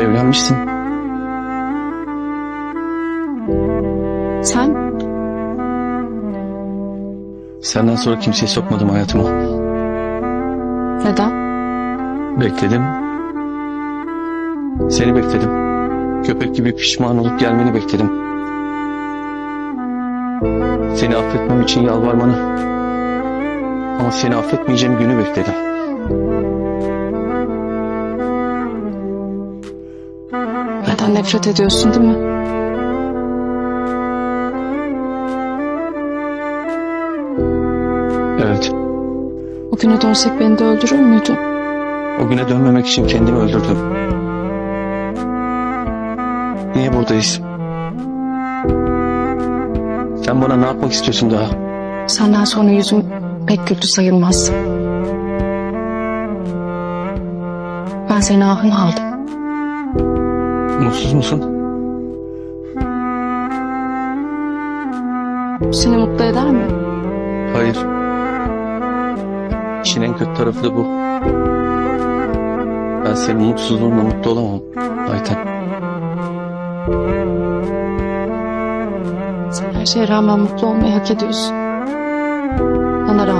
Evlenmişsin. Sen Senden sonra kimseyi sokmadım hayatıma. neden? Bekledim. Seni bekledim. Köpek gibi pişman olup gelmeni bekledim. Seni affetmem için yalvarmanı. Ama seni affetmeyeceğim günü bekledim. Benden nefret ediyorsun değil mi? Evet. O güne dönsek beni de öldürür müydün? O güne dönmemek için kendimi öldürdüm. Niye buradayız? Sen bana ne yapmak istiyorsun daha? Senden sonra yüzüm pek güldü sayılmaz. Ben seni ahım aldım. Mutsuz musun? Seni mutlu eder mi? Hayır. İşin en kötü tarafı da bu. Ben senin mutsuzluğunla mutlu olamam Ayten. Sen her şeye rağmen mutlu olmayı hak ediyorsun. Bana rağmen.